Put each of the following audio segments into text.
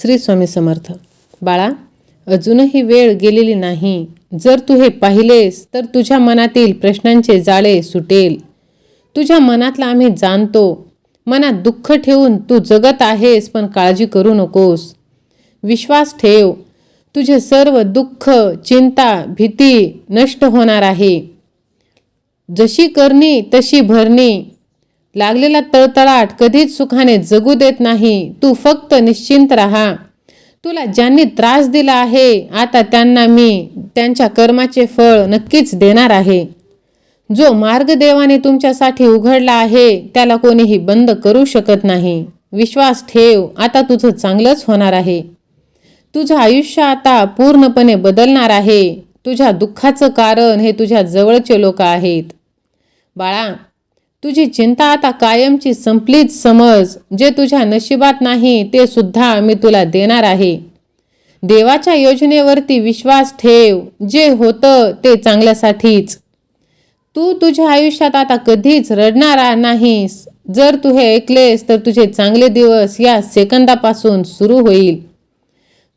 श्री स्वामी समर्थ. बाळा अजूनही वेळ गेलेली नाही. जर तू हे पाहिलेस तर तुझ्या मनातील प्रश्नांचे जाळे सुटेल. तुझ्या मनातला आम्ही जाणतो. मनात दुःख ठेवून तू जगत आहेस पण काळजी करू नकोस. विश्वास ठेव. तुझे सर्व दुःख चिंता भीती नष्ट होणार आहे. जशी करणी तशी भरणी. लागलेला तळतळाट कधीच सुखाने जगू देत नाही. तू फक्त निश्चिंत राहा. तुला ज्यांनी त्रास दिला आहे आता त्यांना मी त्यांच्या कर्माचे फळ नक्कीच देणार आहे. जो मार्ग देवाने तुमच्यासाठी उघडला आहे त्याला कोणीही बंद करू शकत नाही. विश्वास ठेव आता तुझं चांगलंच होणार आहे. तुझं आयुष्य आता पूर्णपणे बदलणार आहे. तुझ्या दुःखाचं कारण हे तुझ्या जवळचे लोक आहेत. बाळा तुझी चिंता आता कायमची संपलीच समज. जे तुझ्या नशिबात नाही ते सुद्धा मी तुला देणार आहे. देवाच्या योजनेवरती विश्वास ठेव. जे होतं ते चांगल्यासाठीच. तू तुझ्या आयुष्यात आता कधीच रडणार नाहीस. जर तू हे ऐकलेस तर तुझे चांगले दिवस या सेकंदापासून सुरू होईल.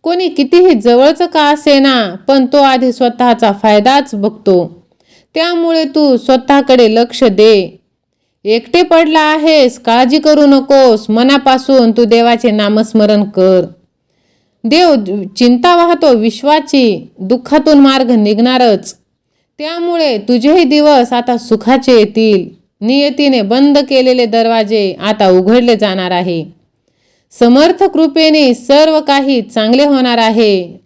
कोणी कितीही जवळचं का असेना पण तो आधी स्वतःचा फायदाच बघतो. त्यामुळे तू स्वतःकडे लक्ष दे. एकटे पडला आहेस काळजी करू नकोस मनापासून तू देवाचे नामस्मरण कर. देव चिंता वाहतो विश्वाची दुःखातून मार्ग निघणारच. त्यामुळे तुझेही दिवस आता सुखाचे येतील. नियतीने बंद केलेले दरवाजे आता उघडले जाणार आहे. समर्थ कृपेने सर्व काही चांगले होणार आहे.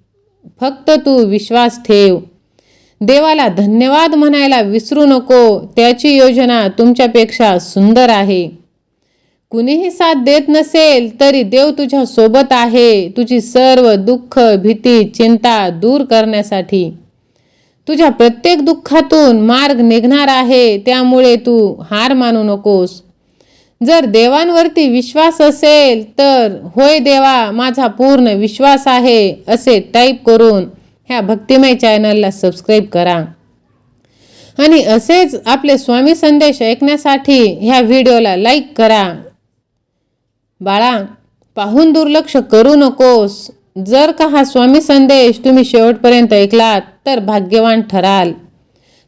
फक्त तू विश्वास ठेव. देवाला धन्यवाद म्हणायला विसरू नको त्याची योजना तुमच्यापेक्षा सुंदर आहे. कुणीही साथ देत नसेल तरी देव तुझ्या सोबत आहे तुझी सर्व दुःख भीती चिंता दूर करण्यासाठी. तुझ्या प्रत्येक दुःखातून मार्ग निघणार आहे त्यामुळे तू हार मानू नकोस. जर देवांवरती विश्वास असेल तर होय देवा माझा पूर्ण विश्वास आहे असे टाईप करून ह्या भक्तिमय चॅनलला सबस्क्राईब करा. आणि असेच आपले स्वामी संदेश ऐकण्यासाठी ह्या व्हिडिओला लाईक करा. बाळा पाहून दुर्लक्ष करू नकोस. जर का हा स्वामी संदेश तुम्ही शेवटपर्यंत ऐकलात तर भाग्यवान ठराल.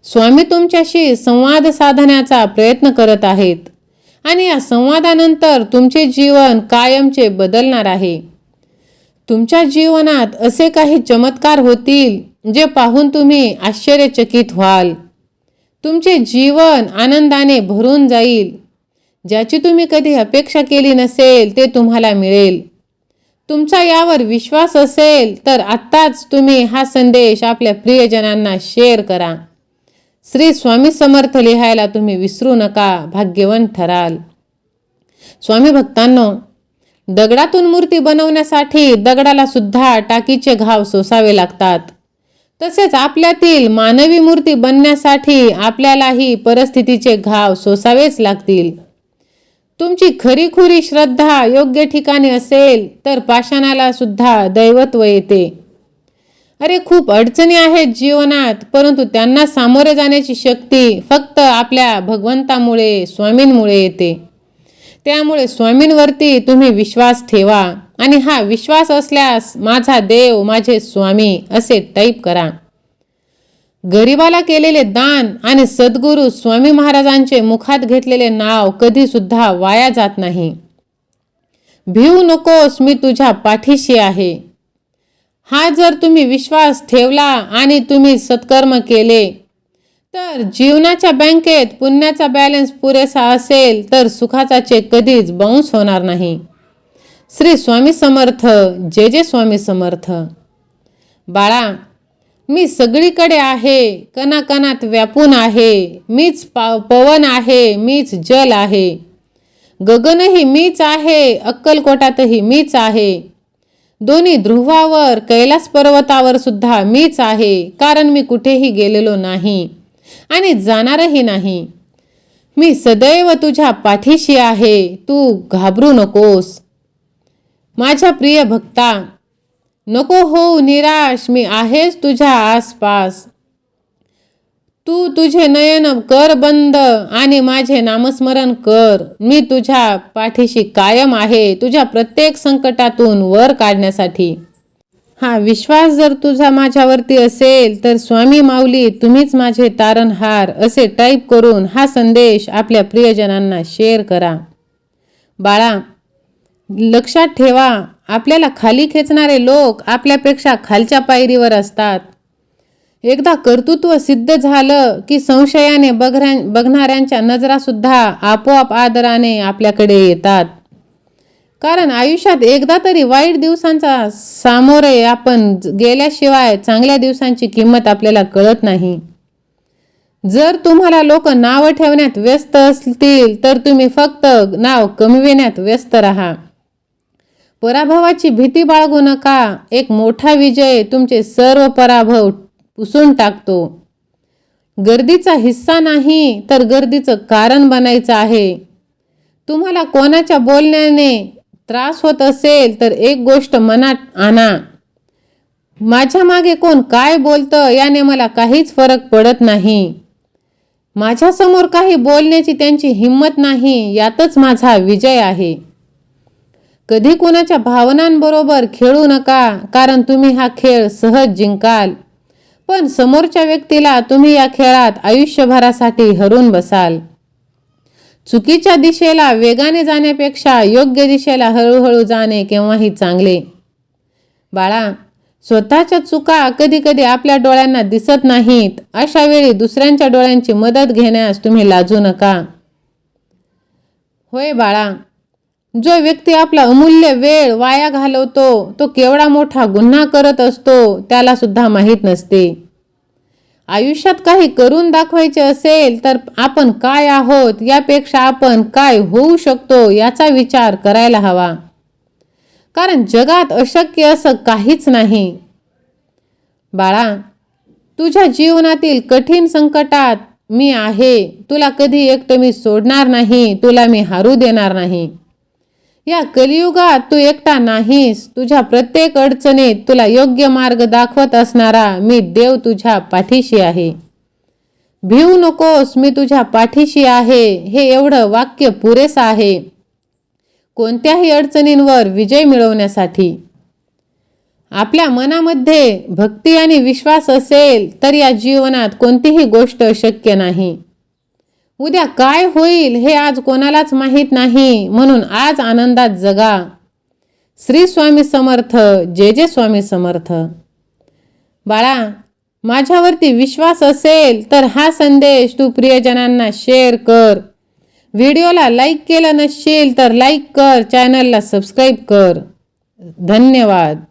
स्वामी तुमच्याशी संवाद साधण्याचा प्रयत्न करत आहेत. आणि या संवादानंतर तुमचे जीवन कायमचे बदलणार आहे. तुमच्या जीवनात असे काही चमत्कार होतील जे पाहून तुम्ही आश्चर्यचकित व्हाल. तुमचे जीवन आनंदाने भरून जाईल. ज्याची तुम्ही कधी अपेक्षा केली नसेल ते तुम्हाला मिळेल. तुमचा यावर विश्वास असेल तर आत्ताच तुम्ही हा संदेश आपल्या प्रियजनांना शेअर करा. श्री स्वामी समर्थ लिहायला तुम्ही विसरू नका भाग्यवान ठराल. स्वामी भक्तांनो दगडातून मूर्ती बनवण्यासाठी दगडाला सुद्धा टाकीचे घाव सोसावे लागतात. तसेच आपल्यातील मानवी मूर्ती बनण्यासाठी आपल्यालाही परिस्थितीचे घाव सोसावेच लागतील. तुमची खरीखुरी श्रद्धा योग्य ठिकाणी असेल तर पाषाणाला सुद्धा दैवत्व येते. अरे खूप अडचणी आहेत जीवनात परंतु त्यांना सामोरे जाण्याची शक्ती फक्त आपल्या भगवंतामुळे स्वामींमुळे येते. त्यामुळे स्वामींवरती तुम्ही विश्वास ठेवा आणि हा विश्वास असल्यास माझा देव माझे स्वामी असे टाईप करा. गरिबाला केलेले दान आणि सद्गुरू स्वामी महाराजांचे मुखात घेतलेले नाव कधीसुद्धा वाया जात नाही. भिवू नकोस मी तुझ्या पाठीशी आहे. हा जर तुम्ही विश्वास ठेवला आणि तुम्ही सत्कर्म केले तर जीवनाच्या बँकेत पुण्याचा बॅलन्स पुरेसा असेल तर सुखाचा चेक कधीच बाउन्स होणार नाही. श्री स्वामी समर्थ जे जे स्वामी समर्थ. बाळा मी सगळीकडे आहे कणाकणात व्यापून आहे मीच पा पवन आहे मीच जल आहे. गगनही मीच आहे अक्कलकोटातही मीच आहे. दोन्ही ध्रुवावर कैलास पर्वतावर सुद्धा मीच आहे कारण मी कुठेही गेलेलो नाही. आणि जाणारही नाही. मी सदैव तुझ्या पाठीशी आहे. तू घाबरू नकोस. माझ्या प्रिय भक्ता नको हो निराश. मी आहेच तुझ्या आसपास. तू तुझे नयन कर बंद आणि माझे नामस्मरण कर. मी तुझ्या पाठीशी कायम आहे. तुझ्या प्रत्येक संकटातून वर काढण्यासाठी. हा विश्वास जर तुझा माझ्यावरती असेल तर स्वामी माऊली तुम्हीच माझे तारणहार असे टाईप करून हा संदेश आपल्या प्रियजनांना शेअर करा. बाळा लक्षात ठेवा आपल्याला खाली खेचणारे लोक आपल्यापेक्षा खालच्या पायरीवर असतात. एकदा कर्तृत्व सिद्ध झालं की संशयाने बघऱ्या बघणाऱ्यांच्या नजरासुद्धा आपोआप आदराने आपल्याकडे येतात. कारण आयुष्यात एकदा तरी वाईट दिवसांचा सामोरे आपण गेल्याशिवाय चांगल्या दिवसांची किंमत आपल्याला कळत नाही. जर तुम्हाला लोक नावं ठेवण्यात व्यस्त असतील तर तुम्ही फक्त नाव कमविण्यात व्यस्त राहा. पराभवाची भीती बाळगू नका. एक मोठा विजय तुमचे सर्व पराभव पुसून टाकतो. गर्दीचा हिस्सा नाही तर गर्दीचं कारण बनायचं आहे. तुम्हाला कोणाच्या बोलण्याने त्रास होत असेल तर एक गोष्ट मनात आणा. माझ्या मागे कोण काय बोलतं याने मला काहीच फरक पडत नाही. माझ्यासमोर काही बोलण्याची त्यांची हिंमत नाही यातच माझा विजय आहे. कधी कोणाच्या भावनांबरोबर खेळू नका कारण तुम्ही हा खेळ सहज जिंकाल. पण समोरच्या व्यक्तीला तुम्ही या खेळात आयुष्यभरासाठी हरून बसाल. चुकीच्या दिशेला वेगाने जाण्यापेक्षा योग्य दिशेला हळूहळू जाणे केव्हाही चांगले. बाळा स्वतःच्या चुका कधी कधी आपल्या डोळ्यांना दिसत नाहीत. अशा वेळी दुसऱ्यांच्या डोळ्यांची मदत घेण्यास तुम्ही लाजू नका. होय बाळा जो व्यक्ती आपला अमूल्य वेळ वाया घालवतो तो केवढा मोठा गुन्हा करत असतो त्याला सुद्धा माहीत नसते. आयुष्यात काही करून दाखवायचे असेल तर आपण काय आहोत? यापेक्षा आपण काय होऊ शकतो याचा विचार करायला हवा. कारण जगात अशक्य असं काहीच नाही. बाळा तुझ्या जीवनातील कठीण संकटात मी आहे. तुला कधी एकटं मी सोडणार नाही. तुला मी हारू देणार नाही. या कलियुगात तू एकटा नाहीस. तुझ्या प्रत्येक अडचणीत तुला योग्य मार्ग दाखवत असणारा मी देव तुझ्या पाठीशी आहे. भिवू नकोस मी तुझ्या पाठीशी आहे. हे एवढं वाक्य पुरेसं आहे. कोणत्याही अडचणींवर विजय मिळवण्यासाठी. आपल्या मनामध्ये भक्ती आणि विश्वास असेल तर या जीवनात कोणतीही गोष्ट शक्य नाही. उद्या काय होईल हे आज कोणालाच माहीत नाही म्हणून आज आनंदात जगा. श्री स्वामी समर्थ जे जे स्वामी समर्थ. बाळा माझ्यावरती विश्वास असेल तर हा संदेश तू प्रियजनांना शेअर कर. व्हिडिओला लाईक केलं नसशील तर लाईक कर चॅनलला सबस्क्राईब कर. धन्यवाद.